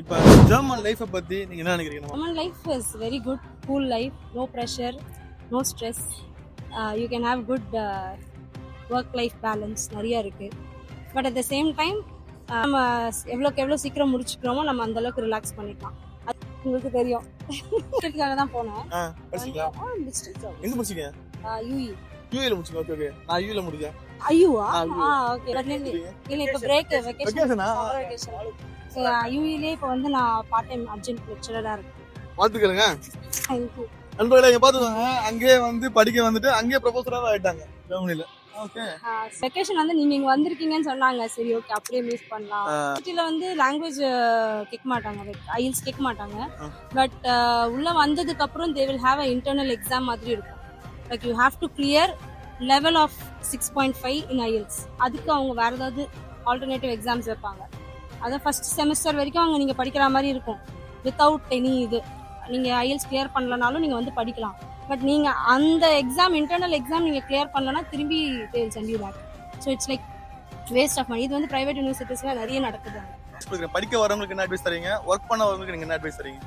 இப்போ ஜெர்மன் லைஃப்பை பத்தி நீங்க என்ன நினைக்கிறீங்க is very good, cool life, no pressure, no stress. Uh, you can have good uh, work life balance நிறைய இருக்கு. But at the same time நம்ம எவ்வளோக்கு எவ்வளோ சீக்கிரம் முடிச்சுக்கிறோமோ நம்ம அந்த அளவுக்கு ரிலாக்ஸ் பண்ணிக்கலாம். அது உங்களுக்கு தெரியும். தான் போனேன். ஆ படிச்சீங்களா எங்க முடிச்சீங்க யூஇ யூஏல முடிச்சீங்க ஓகே ஓகே நான் யூஏல முடிச்சேன். ஐயோவா ஆ, ஓகே இல்லை இப்போ பிரேக் வெக்கேஷன் யூஇலே இப்போ வந்து நான் பார்ட் டைம் அர்ஜென்ட் லெக்சரராக இருக்கேன். நண்பர்களே இங்க பாத்துக்கோங்க. அங்கேயே வந்து படிக்க வந்துட்டு அங்கேயே ஆயிட்டாங்க ஜெர்மனில. வெக்கேஷன் வந்து நீங்க இங்க வந்திருக்கீங்கன்னு சொன்னாங்க. சரி ஓகே அப்படியே மிஸ் பண்ணலாம். சிட்டில வந்து லாங்குவேஜ் கேட்க மாட்டாங்க. ஐஎல்ஸ் கேட்க மாட்டாங்க. பட் உள்ள வந்ததுக்கு அப்புறம் they will have a internal exam மாதிரி இருக்கும். Like you have to clear level of six point five in IELTS அதுக்கு அவங்க வேற ஏதாவது ஆல்டர்னேட்டிவ் எக்ஸாம்ஸ் வைப்பாங்க. அதை ஃபர்ஸ்ட் செமஸ்டர் வரைக்கும் அவங்க நீங்க படிக்கிற மாதிரி இருக்கும். வித்தவுட் எனி இது. நீங்க ஐஎல்ஸ் கிளியர் பண்ணலனாலும் நீங்க வந்து படிக்கலாம். பட் நீங்க அந்த எக்ஸாம் இன்டர்னல் எக்ஸாம் நீங்க கிளியர் பண்ணலனா திரும்பி they'll send you back so it's like waste of money இது வந்து பிரைவேட் யூனிவர்சிட்டிஸ்ல நிறைய நடக்குது. படிக்க வரவங்களுக்கு என்ன அட்வைஸ் தரீங்க? ஒர்க் பண்ண வரவங்களுக்கு நீங்க என்ன அட்வைஸ் தரீங்க?